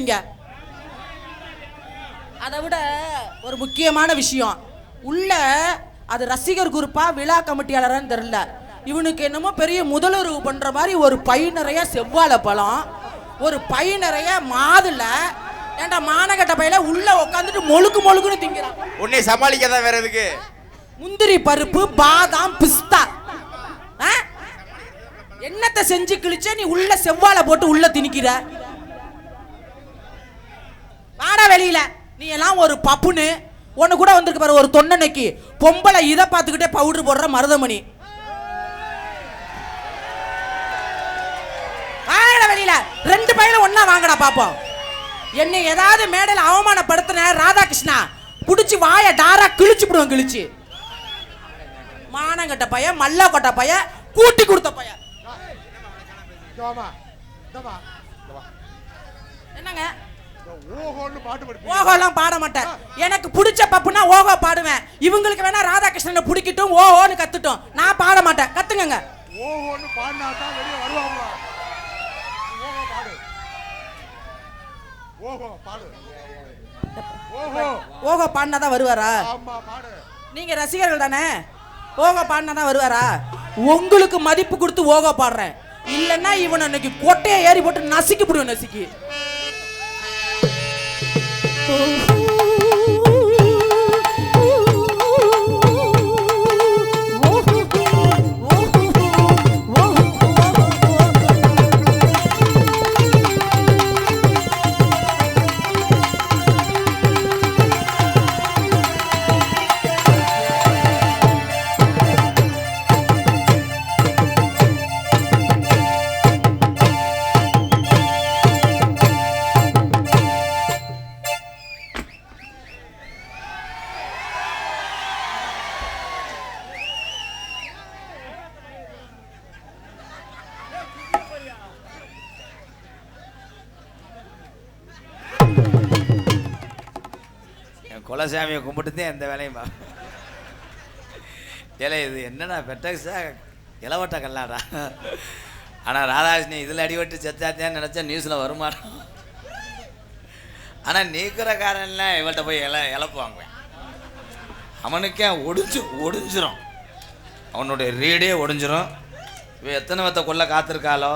கத்துறீங்க அதை விட ஒரு முக்கியமான விஷயம். உள்ள அது ரசிகர் குரூப்பா விழா கமிட்டியாளரான்னு தெரியல. இவனுக்கு என்னமோ பெரிய முதலுறவு பண்ற மாதிரி ஒரு பை நிறைய செவ்வாழை பழம் ஒரு பை நிறைய மாதுளை ஏன்டா மானகட்ட பையில உள்ள உட்காந்துட்டு மொழுக்கு மொழுக்குன்னு திங்கிறான். உன்னை சமாளிக்க தான் வேற எதுக்கு? முந்திரி பருப்பு பாதாம் பிஸ்தா? என்னத்தை செஞ்சு கிழிச்ச நீ உள்ள செவ்வாழை போட்டு உள்ள திணிக்கிற? வாடா வெளியில. நீ எல்லாம் ஒரு பப்புனு ஒன்னு கூட வந்திருக்கு பாரு ஒரு தொண்டனைக்கு பொம்பளை இதை பார்த்துக்கிட்டே பவுடர் போடுற மருதமணி. வாங்கடா வெளியில. ரெண்டு பையனும் ஒண்ணா வாங்கடா பாப்போம். என்னை ஏதாவது மேடையில் அவமானப்படுத்தின ராதாகிருஷ்ணா புடிச்சு வாய டாரா கிழிச்சு விடுவேன் கிழிச்சு. மானங்கட்ட பையன் மல்லா கொட்ட பையன் கூட்டி கொடுத்த பையன். என்னங்க? ஓஹோலாம் பாட மாட்டேன் எனக்கு பிடிச்ச பப்புனா ஓஹோ பாடுவேன். இவங்களுக்கு வேணா ராதாகிருஷ்ணனை பிடிக்கட்டும் ஓஹோன்னு கத்துட்டோம். நான் பாட மாட்டேன் கத்துங்கங்க ஓஹோன்னு பாடினா தான் வெளியே வருவாங்க ஓஹோ பாடு. ஓஹோ பாடு. ஓஹோ. ஓஹோ பாடினா தான் வருவாரா? நீங்க ரசிகர்கள் தானே? ஓகோ பாடினா தான் வருவாரா? உங்களுக்கு மதிப்பு கொடுத்து ஓகோ பாடுறேன். இல்லைன்னா இவனை இன்னைக்கு கொட்டையை ஏறி போட்டு நசுக்கி விடுவேன் நசுக்கி. என் குலசாமியை கும்பிட்டு எந்த வேலையும் பா ஏலே இது என்னடா பெட்டக்ஸா இளவட்ட கல்லாடா? ஆனால் ராதாகிருஷ்ணன் இதில் அடிபட்டு செத்தாத்தேன்னு நினச்சா நியூஸில் வருமானம். ஆனால் நீக்கிறக்காரன்லாம் இவள்கிட்ட போய் இல இழப்புவாங்க அவனுக்கே ஒடிஞ்சு ஒடிஞ்சிரும். அவனுடைய ரீடே ஒடிஞ்சிரும். இவன் எத்தனை வத்த கொள்ள காத்திருக்காளோ?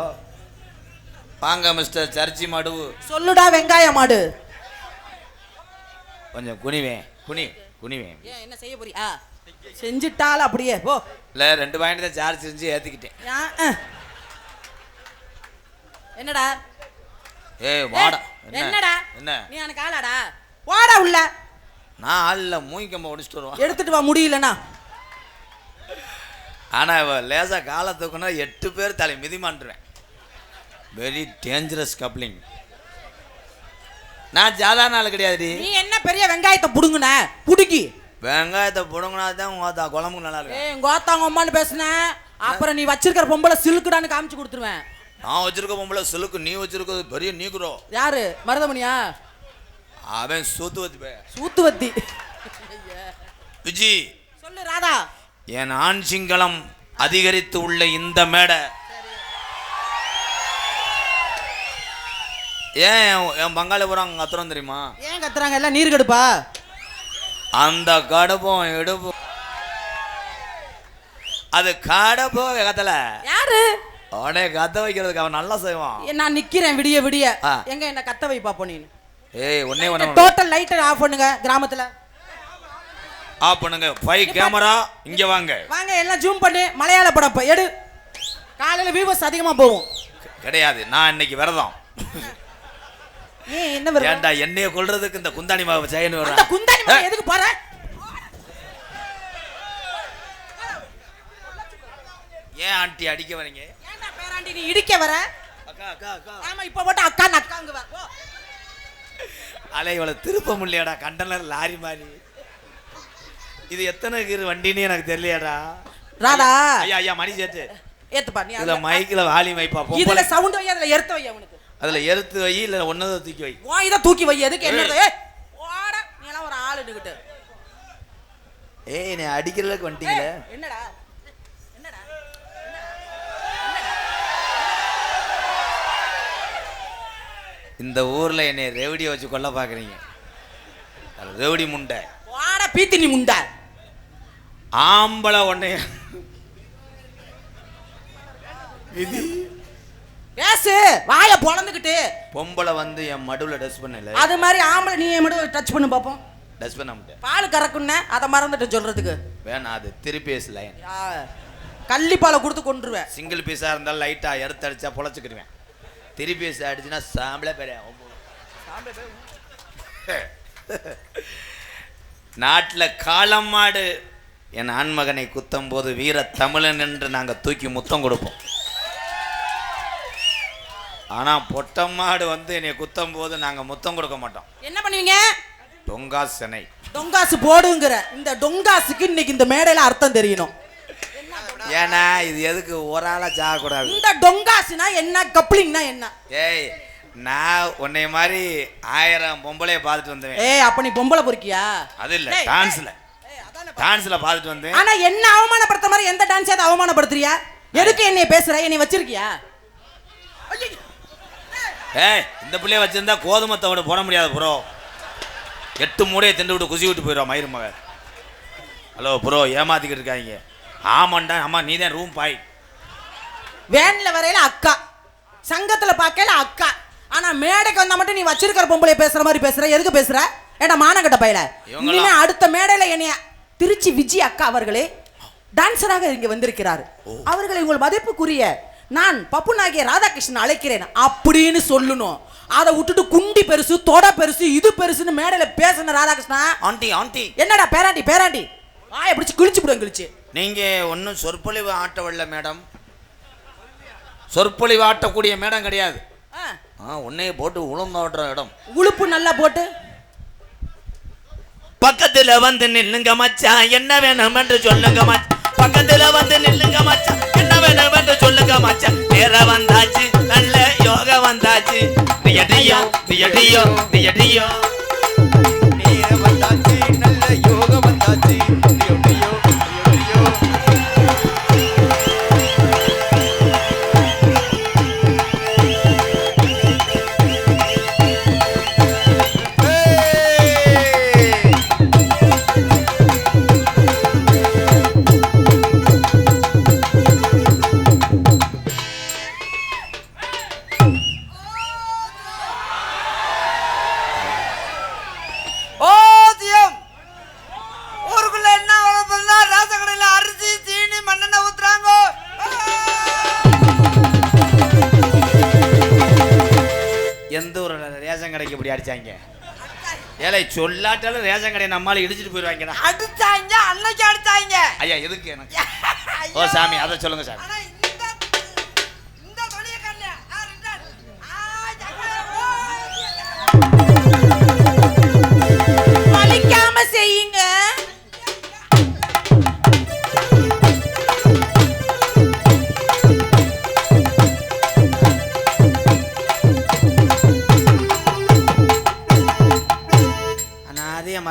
வாங்க மிஸ்டர் சர்ச்சி மாடு. சொல்லுடா வெங்காய மாடு. கொஞ்சம் குனிவேன். குனி குனிவேன். ஏன் என்ன செய்ய போறியா செஞ்சுட்டால அப்படியே போ. இல்லை ரெண்டு பாயிண்ட் தான் சார்ஜ் செஞ்சு ஏற்றிக்கிட்டேன் ஏன். என்னடா? ஏய் வாடா. ஏய், என்னடா? என்ன? நீ எனக்கு ஆளாடா. வாடா உள்ள. நான் ஆளில் மூங்கிக்கம்ப ஒடிச்சிட்டு வருவான். எடுத்துட்டு வா முடியலனா. ஆனால் இவ லேசாக காலை தூக்குனா எட்டு பேர் தலை மிதிமாண்டுருவேன். வெரி டேஞ்சரஸ் கப்ளிங் நான் சாதாரண ஆள் கிடையாதுடி. நீ என்ன பெரிய வெங்காயத்தை புடுங்குன? புடுக்கி வெங்காயத்தை புடுங்கினா தான் உங்க குழம்புக்கு நல்லா இருக்கும் ஏய் கோத்தாங்க அம்மான்னு பேசுன? அப்புறம் நீ வச்சிருக்கிற பொம்பளை சிலுக்குடான்னு காமிச்சு கொடுத்துருவேன். நான் வச்சிருக்க பொம்பளை சிலுக்கு நீ வச்சிருக்கிறது பெரிய நீக்குறோ. யாரு? மருதமணியா? அவன் சூத்து பே சூத்துவத்தி. விஜி. சொல்லு ராதா. என் ஆண் சிங்களம் அதிகரித்து உள்ள இந்த மேடை ஏன் என்- என் பங்காளிபுரம் அங்கே கத்துறோம் தெரியுமா? ஏன் கத்துறாங்க? எல்லாம் நீர் கெடுப்பா? அந்த கடுப்பும் எடுப்பும் அது கடப்போ கத்தல. யாரு? அவனே கத்த வைக்கிறதுக்கு அவன் நல்லா செய்வான். நான் நிக்கிறேன் விடிய விடிய. ஆ. எங்க என்ன கத்த வை பாப்போம் நீ ஏய் ஒன்னே ஒன்று டோட்டல் லைட்டர் ஆஃப் பண்ணுங்க கிராமத்துல. ஆஃப் பண்ணுங்க. ஃபைவ் கேமரா இங்க வாங்க. வாங்க எல்லாம் ஜூம் பண்ணு. மலையாள படம் எடு. காலையில வியூவர்ஸ் அதிகமா போகும். கிடையாது. நான் இன்னைக்கு விரதம். என்ன ஏன்டா என்னைய கொல்றதுக்கு இந்த குந்தாணி மாவு செய்யணும் அந்த குந்தாணி மலை எதுக்கு போற? ஏன் ஆண்டி அடிக்க வரீங்க? ஏன்டா பேராண்டி நீ இடிக்க வர? அக்கா அக்கா அக்கா. ஆமா இப்ப மட்டும் அக்கா நக்காங்க வா. போ. அலை இவளை திருப்ப முடியலடா கண்டனர் லாரி மாதிரி. இது எத்தனை கீர் வண்டின்னு எனக்கு தெரியலையாடா. ராதா. ஐயா ஐயா மணி சேர்த்து. ஏத்துப்பா நீ இதுல மைக்கில் வாலி வைப்பா இதுல சவுண்ட் வை அதுல எர்த்த வை அவனுக்கு அதுல எடுத்து வை இல்ல ஒன்னதை தூக்கி வை. வா இதை தூக்கி வை எதுக்கு என்னது? ஏய் வாட. நீ எல்லாம் ஒரு ஆள் எடுக்கிட்டு ஏய் நீ அடிக்கிற அளவுக்கு என்னடா? இந்த ஊர்ல என்னை ரெவடியை வச்சு கொல்ல பாக்குறீங்க. ரெவடி முண்டை. வாட பீத்தினி முண்டை. ஆம்பளை ஒன்னைய விதி பேசு வாய பொழந்துக்கிட்டு பொம்பளை வந்து என் மடுவில் டச் பண்ணல அது மாதிரி ஆம்பளை நீ என் மட்டும் டச் பண்ணு பார்ப்போம் டச் பண்ண மாட்டேன். பால் கறக்குன்னு அதை மறந்துட்டு சொல்றதுக்கு. வேணாம் அது திருப்பேஸ் லைன் கள்ளிப்பாலை கொடுத்து கொண்டுருவேன் சிங்கிள் பீஸாக இருந்தாலும் லைட்டாக எடுத்து அடிச்சா பொழைச்சிக்கிடுவேன். திரி பீஸ் அடிச்சுன்னா சாம்பளே பெரிய நாட்டில் காளம் மாடு. என் ஆண்மகனை குத்தும் போது வீர தமிழன் என்று நாங்கள் தூக்கி முத்தம் கொடுப்போம். ஆனால் பொட்டம் மாடு வந்து என்னை குத்தும் போது நாங்கள் முத்தம் கொடுக்க மாட்டோம். என்ன பண்ணுவீங்க? தொங்கா சினை டொங்காசு போடுங்கிற. இந்த டொங்காசுக்கு இன்னைக்கு இந்த மேடையில அர்த்தம் தெரியணும். ஏன்னா இது எதுக்கு? ஒரு ஆளாக சாகக்கூடாது இந்த டொங்காசுனா என்ன? கப்ளிங்னா என்ன? ஏய் நான் உன்னை மாதிரி ஆயிரம் பொம்பளைய பார்த்துட்டு வந்தேன் ஏய் அப்ப நீ பொம்பளை பொறுக்கியா? அது இல்ல டான்ஸ்ல டான்ஸ்ல பார்த்துட்டு வந்தேன். ஆனா என்ன அவமானப்படுத்த மாதிரி எந்த டான்ஸ் அவமானப்படுத்துறியா? எதுக்கு என்னைய பேசுற? என்னை வச்சிருக்கியா. ஏய் இந்த பிள்ளைய வச்சிருந்தா கோதுமை தவிட போட முடியாது ப்ரோ. எட்டு மூடையை திண்டு விட்டு குசி விட்டு போயிடுவா மயிறு மக. ஹலோ ப்ரோ ஏமாத்திக்கிட்டு இருக்காங்க ஆமாண்டா ஆமா நீ தான் ரூம் பாய் வேன்ல வரையில அக்கா. சங்கத்துல பார்க்கல அக்கா. ஆனா மேடைக்கு வந்தா மட்டும் நீ வச்சிருக்கிற பொம்பளை பேசுற மாதிரி பேசுற. எதுக்கு பேசுற? ஏடா மானகட்ட பையல. இனிமே அடுத்த மேடையில என்னைய திருச்சி விஜய் அக்கா அவர்களே டான்சராக இங்க வந்திருக்கிறார். அவர்களை உங்கள் மதிப்புக்குரிய நான் பப்பு நாயகிய ராதாகிருஷ்ணன் அழைக்கிறேன். அப்படின்னு சொல்லணும். அதை விட்டுட்டு குண்டி பெருசு தொட பெருசு இது பெருசுன்னு மேடையில பேசுன ராதாகிருஷ்ணா. Aunty aunty. என்னடா பேராண்டி பேராண்டி? ஆய பிடிச்சு கிழிச்சு விடுங்க கிழிச்சு நீங்க ஒன்றும் சொற்பொழிவு ஆட்ட வரல மேடம். சொற்பொழிவு ஆட்டக்கூடிய மேடம் கிடையாது. ஆ, ஆ உன்னைய போட்டு உளுந்தாடுற இடம். உளுப்பு நல்லா போட்டு. பக்கத்துல வந்து நில்லுங்க மச்சான். என்ன வேணும் என்று சொல்லுங்க மச்சான். பக்கத்துல வந்து நில்லுங்க மச்சான். என்ன சொல்லுங்க மச்சான் நேர வந்தாச்சு நல்ல யோக வந்தாச்சு. நீ எடியோ நீ எடியோ நீ எடியோ நேர வந்தாச்சு நல்ல யோக வந்தாச்சு. ரேஷன் கடையை நம்மால இடிச்சிட்டு போயிடுவாங்கடா அடிச்சாங்க அன்னைக்கு அடிச்சாங்க. ஐயா எதுக்கு எனக்கு? ஓ சாமி அதை சொல்லுங்க சாமி. ஆனா இந்த கல்ல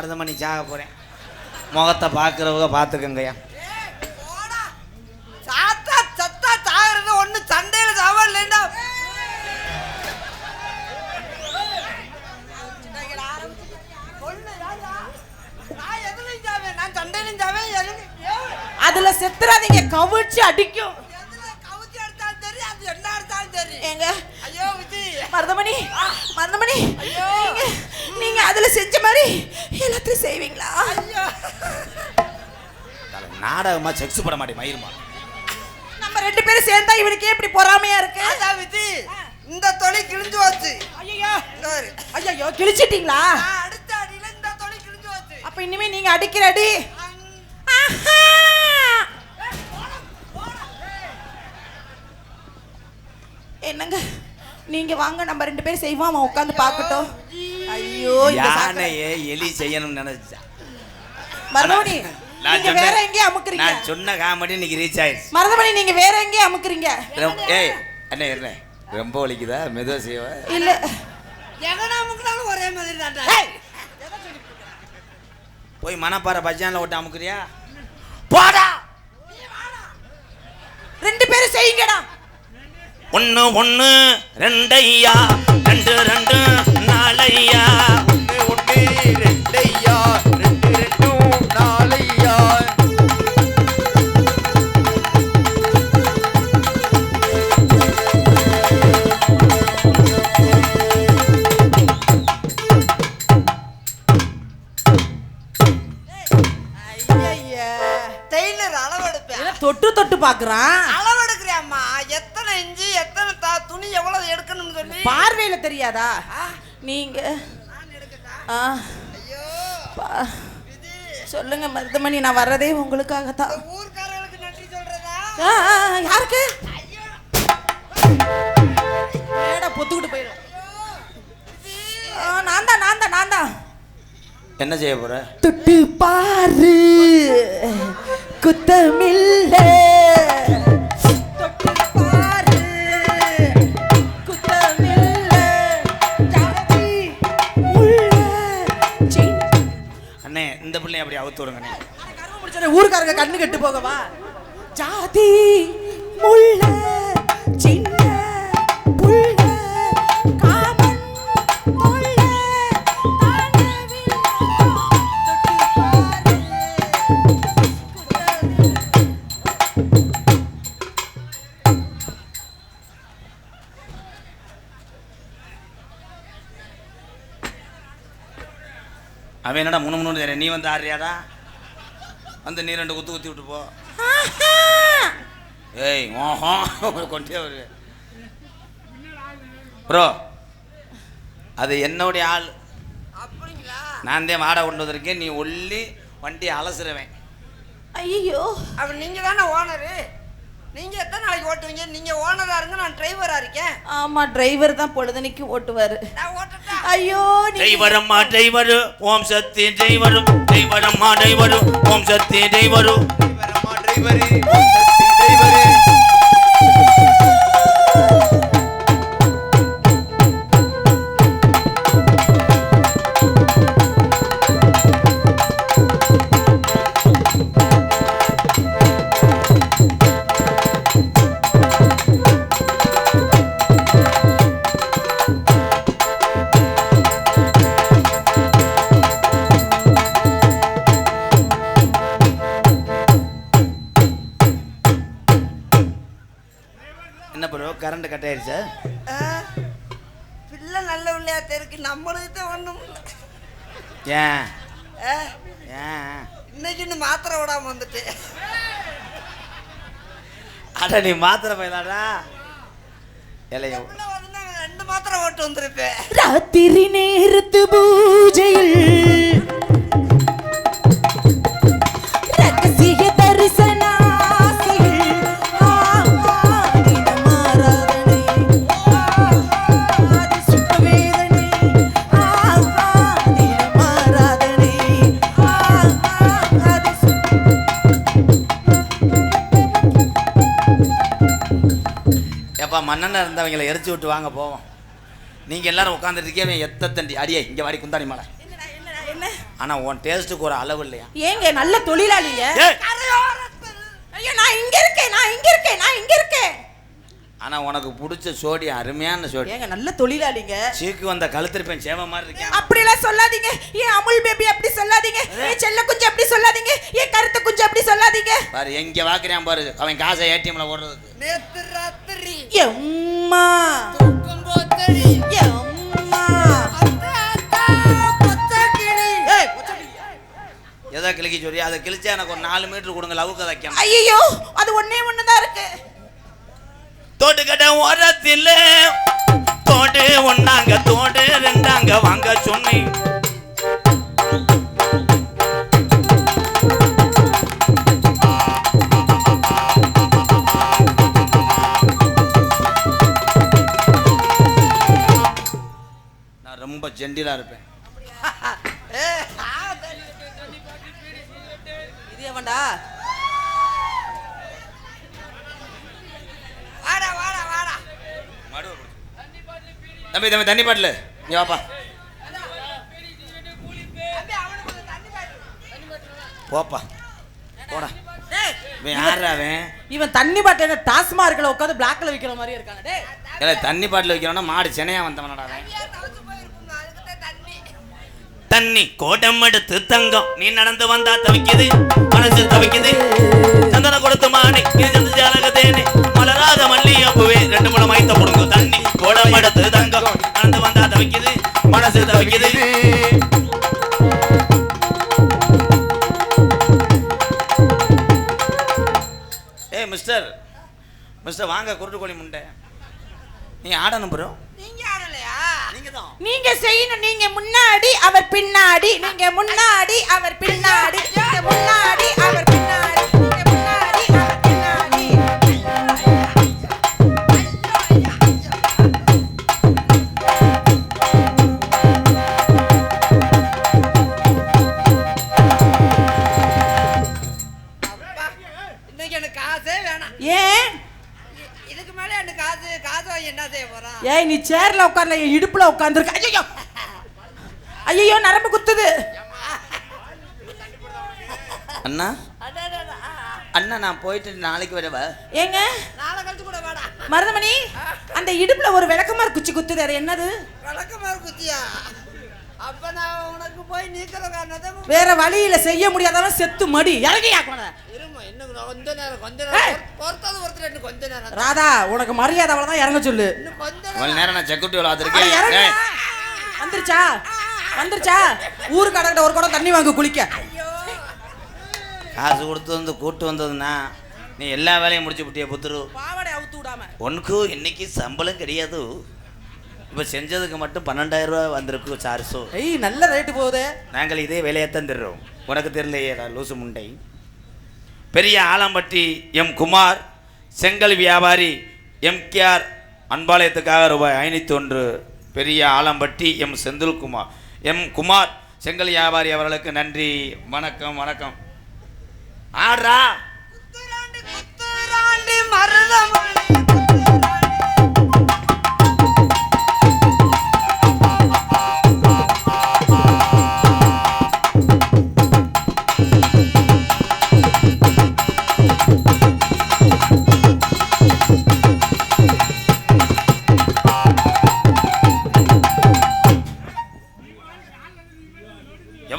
மருதம் பண்ணி சாக போறேன். முகத்தை பார்க்குறவங்க பார்த்துக்கங்கய்யா. சாத்தா சத்தா சாகிறது ஒண்ணு சண்டையில சாவல் இல்லைண்டா. அதுல செத்துறாதீங்க கவிழ்ச்சி அடிக்கும். எதுல கவுத்தி எடுத்தாலும் சரி அது என்ன எடுத்தாலும் சரி ஏங்க? ஐயோ விஜி. மருதமணி மருதமணி நீங்க அதுல செஞ்ச மாதிரி எல்லாத்தையும் செய்வீங்களா? ஐயோ. நாடகமா செக்ஸ் பட மாட்டேன் மயிருமா? நம்ம ரெண்டு பேரும் சேர்ந்தா இவனுக்கு எப்படி பொறாமையா இருக்கு? அதான் விஜி இந்த தொழில் கிழிஞ்சு போச்சு ஐயோ சரி. ஐயோ கிழிச்சிட்டீங்களா? நான் அடுத்த அடியில இந்த தொழில் கிழிஞ்சு போச்சு அப்ப இனிமே நீங்க அடிக்கிற அடி? ஆஹா! என்னங்க? நீங்க வாங்க நம்ம ரெண்டு பேரும் செய்வோம் அவன் உட்காந்து பார்க்கட்டும். ஐயோ. யானையே எலி செய்யணும்னு நினைச்சா. மருதமணி நான் நீங்க வேற எங்கேயும் அமுக்குறீங்க. நான் சொன்ன காமெடி இன்னைக்கு ரீச் ஆயிடுச்சு. மருதமணி நீங்க வேற எங்கேயும் அமுக்குறீங்க. ஏய் அண்ணே என்ன ரொம்ப வலிக்குதா? மெதுவா செய்வ இல்ல. எங்கடா முக்கினாலும் ஒரே மாதிரி தான்டா. போய் மணப்பாறை பஜான்ல விட்டு அமுக்குறியா? போடா! ரெண்டு பேரும் செய்யுங்கடா. ஒன்னு ஒன்னு ரெண்டையா? ரெண்டு ரெண்டு. நாளையா ஒண்ணு ஒண்ணு ரெண்டையா? ரெண்டு ரெண்டும் நாளையா தொட்டு தொட்டு பாக்குறான். அளவெடுக்கிறியாம்மா? எத்தனை இஞ்சி எத்தனை தா துணி எவ்வளவு எடுக்கணும்னு சொல்லி? பார்வையில தெரியாதா? நீங்க. நான் எடுக்கட்டா ஆ, சொல்லுங்க மருதமணி நான் வர்றதே உங்களுக்காக தான் யாருக்கு? ஏடா பொத்துக்கிட்டு போயிடும் நான் தான் நான் தான் நான் தான். என்ன செய்ய போற? தொட்டு பாரு. குத்தமில்ல. பிள்ளைய அப்படி அவுத்து விடுங்க ஊருக்காரங்க கண்ணு கெட்டு போகவா? ஜாதி முள்ள அவன் என்னடா முணு முணு தெரியும் நீ வந்து ஆடுறியாடா? வந்து நீ ரெண்டு குத்து குத்தி விட்டு போ. ஏய் ஓஹோ கொண்டே வருவேன் ப்ரோ அது என்னுடைய ஆள். அப்படிங்களா? நான் தான் வாடகை கொண்டு வந்திருக்கேன். நீ ஒல்லி வண்டி அலசுறவன். ஐயோ அப்ப நீங்க தானே ஓனரு? நீங்க எத்தனை நாளைக்கு ஓட்டுவீங்க? நீங்க ஓனரா இருங்க நான் டிரைவரா இருக்கேன். ஆமா டிரைவர் தான் பொழுதனைக்கு ஓட்டுவாரு. நான் ஓட்டட்டா? ஐயோ நீ- டிரைவரம்மா driver Om Shakti driver டிரைவரம்மா driver Om Shakti driver driver Shakti driver ஏன்? ஏன்? இன்னைக்கு இன்னும் மாத்திரை விடாம வந்துட்டு. அட நீ மாத்திரை போயிலாடா இல்லையோ பிள்ளை வந்து நான் ரெண்டு மாத்திரை ஓட்டு வந்திருப்பேன்? ராத்திரி நேரத்து பூஜையில் எப்பா மன்னனா இருந்தவங்களை எரிச்சு விட்டு வாங்க போவோம். நீங்க எல்லாரும் உட்காந்துட்டு இருக்கே எத்த தண்டி அடியே இங்க வாடி குந்தாணி மலை. என்னடா என்னடா என்ன? ஆனா உன் டேஸ்ட்டுக்கு ஒரு அளவு இல்லையா? ஏங்க நல்ல தொழிலாளிங்க ஐயோ நான் இங்க இருக்கேன் நான் இங்க இருக்கேன் நான் இங்க இருக்கேன். ஆனா உனக்கு பிடிச்ச சோடி அருமையான சோடி. ஏங்க நல்ல தொழிலாளிங்க. சீக்கு வந்த கழுத்திருப்பேன் சேவ மாதிரி இருக்கேன் அப்படிலாம் சொல்லாதீங்க. ஏன் அமுல் பேபி அப்படி சொல்லாதீங்க? ஏன் செல்ல குஞ்சு அப்படி சொல்லாதீங்க? ஏன் கருத்து குஞ்சு அப்படி சொல்லாதீங்க? பாரு எங்க வாக்குறான் பாரு அவன் காசை ஏடிஎம்ல ஓடுறதுக்கு. நேத்து ராத்திரி எம்மா. எதை கிழிக்க சொல்லி அதை கிழிச்சா எனக்கு ஒரு நாலு மீட்டர் கொடுங்க லவுக்க வைக்கணும். ஐயையோ அது தோட்டுக்கட்ட ஓரத்தில். தோடு ஒன்னாங்க தோடு ரெண்டாங்க வாங்க சொன்னேன் ரொம்ப ஜெண்டிலா இருப்பேன். தம்பி தம்பி தண்ணி பாட்டில். நீ வாப்பா. போப்பா. போடா. டேய், இவன் யாரா அவன்? இவன் தண்ணி பாட்டில டாஸ்மார்க்ல உட்காந்து பிளாக்ல விக்கிற மாதிரி இருக்காங்க டேய். இல்லை தண்ணி பாட்டில் வைக்கிறோன்னா மாடு சென்னையா வந்தவனடா தண்ணி. கோடம் எடுத்து தங்கம். நீ நடந்து வந்தா தவிக்குது மனசு தவிக்குது. சந்தன கொடுத்து மானே இது சந்து ஜாலக தேனே. மலராத மல்லியப்புவே ரெண்டு மூணு மைத்த புடுங்க தண்ணி கோடம் எடுத்து தவிக்குது மனசு தவிக்குது. ஏய் மிஸ்டர் மிஸ்டர் வாங்க குருட்டு கோழி முண்டை. நீ ஆடணும் ப்ரோ நீங்க ஆடலையா? நீங்க தான் நீங்க செய்யணும் நீங்க முன்னாடி அவர் பின்னாடி. நீங்க முன்னாடி அவர் பின்னாடி. நீங்க முன்னாடி அவர் ஏய் நீ சேர்ல உட்கார்ல என் இடுப்புல உட்கார்ந்துருக்க. ஐயோ ஐயோ நரம்பு குத்துது. அண்ணா. அண்ணா நான் போயிட்டு நாளைக்கு வரவா? ஏங்க? நாளை கழிச்சு கூட வாடா. மருதமணி அந்த இடுப்புல ஒரு விளக்கமார் குச்சி குத்துது அது என்னது? விளக்கமாறு குத்தியா? அப்ப நான் உனக்கு போய் நீக்கிற காரணத்தை வேற வழியில செய்ய முடியாதவன் செத்து மடி. இறங்கியா இருமா இன்னும் கொஞ்ச நேரம் கொஞ்ச. நேரம். பொறுத்தது கொஞ்ச நேரம். ராதா உனக்கு மரியாதை அவ்வளவுதான் இறங்க சொல்லு. இன்னும் கொஞ்ச நேரம். நேரம் நான் செக்யூரிட்டி இறங்கு. ஏய், வந்துருச்சா? வந்துருச்சா? ஊருக்கு அடக்கிட்ட ஒரு குடம் தண்ணி வாங்க குளிக்க. ஐயோ. காசு கொடுத்து வந்து கூட்டு வந்ததுன்னா நீ எல்லா வேலையும் முடிச்சு விட்டிய புத்துரு. பாவாடை அவுத்து விடாம. உனக்கு இன்னைக்கு சம்பளம் கிடையாது. இப்போ செஞ்சதுக்கு மட்டும் பன்னெண்டாயிரம் ரூபாய் வந்திருக்கு சார்ஸோ ஏய் நல்ல ரேட்டு போகுது. நாங்கள் இதே வேலையைத்தான் தர்றோம். உனக்கு தெரியலையே லூசு முண்டை. பெரிய ஆலம்பட்டி எம் குமார் செங்கல் வியாபாரி எம்கேஆர் அன்பாலயத்துக்காக ரூபாய் ஐநூற்றி ஒன்று பெரிய ஆலம்பட்டி எம் செந்தில்குமார். எம் குமார் செங்கல் வியாபாரி அவர்களுக்கு நன்றி. வணக்கம் வணக்கம். ஆடுறா. குத்துராண்டி மருதமணி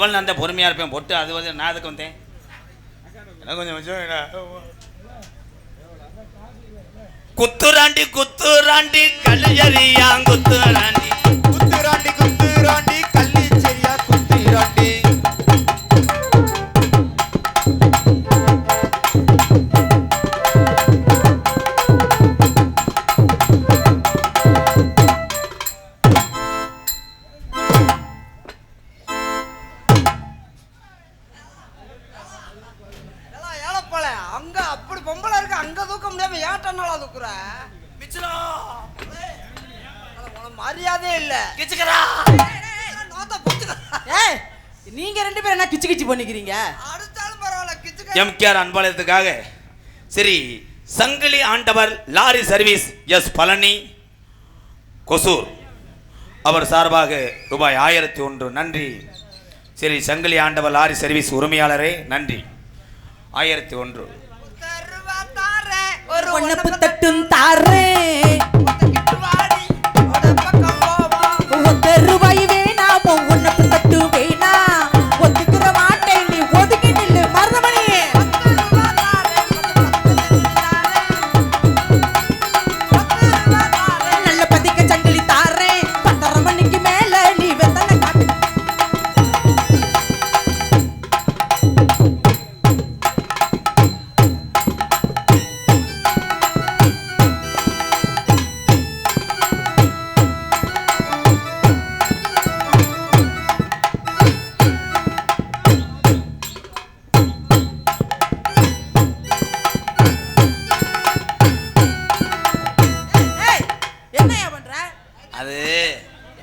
நான் அந்த பொறுமையாக இருப்பேன். பொட்டு அது வந்து நான் அதுக்கு வந்தேன்? எனக்கு கொஞ்சம் வச்சோம் குத்துராண்டி குத்துராண்டி கல்லுஜரியா குத்துராண்டி குத்துராண்டி குத்துராண்டி கள்ளி சரியா குத்துராண்டி அங்க தூக்க முடியாம ஏட்டனால தூக்குற உனக்கு மரியாதையே இல்ல. கிச்சுக்கிறா நோத்த புச்சுக்க ஏய் நீங்க ரெண்டு பேரும் என்ன கிச்சு கிச்சு பண்ணிக்கிறீங்க? அடுத்தாலும் பரவாயில்ல கிச்சுக்க எம்கேஆர் அன்பாலயத்துக்காக சரி Sangili Andavar lorry service S Palani Kosur. அவர் சார்பாக ரூபாய் ஆயிரத்தி ஒன்று நன்றி. சரி சங்கிலி ஆண்டவர் லாரி சர்வீஸ் உரிமையாளரே நன்றி. ஆயிரத்தி ஒன்று. ஒன்னப்பு தட்டும் தாரே.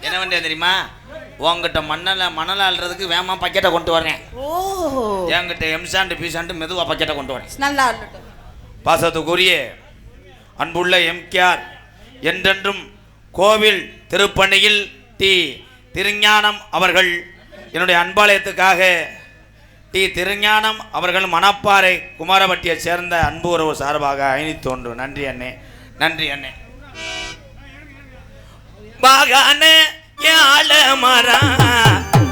என்ன வேண்டிய தெரியுமா? உங்ககிட்ட மண்ணல மணல் அள்ளுறதுக்கு வேமா பக்கெட்டை கொண்டு வரேன். ஓ என்கிட்ட எம்சாண்டு பீசாண்டு மெதுவாக பக்கெட்டை கொண்டு வரேன். நல்லா பாசத்துக்குரிய அன்புள்ள எம்கேஆர் என்றென்றும் கோவில் திருப்பணியில் டி. திருஞானம் அவர்கள் என்னுடைய அன்பாலயத்துக்காக டி. திருஞானம் அவர்கள் மணப்பாறை குமாரபட்டியைச் சேர்ந்த அன்பு உறவு சார்பாக ஐநூத்தி ஒன்று நன்றி அண்ணே. நன்றி அண்ணே. பாகான ஆல மரம்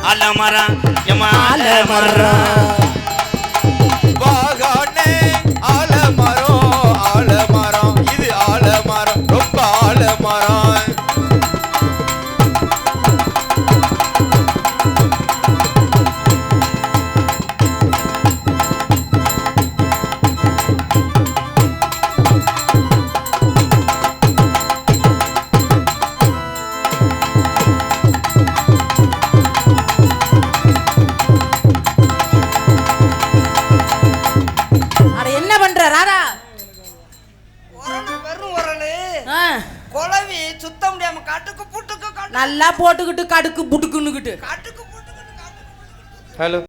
ஆலமரம் எம்மா கடுக்கு புடுக்குன்னுக்கிட்டு ஹலோ.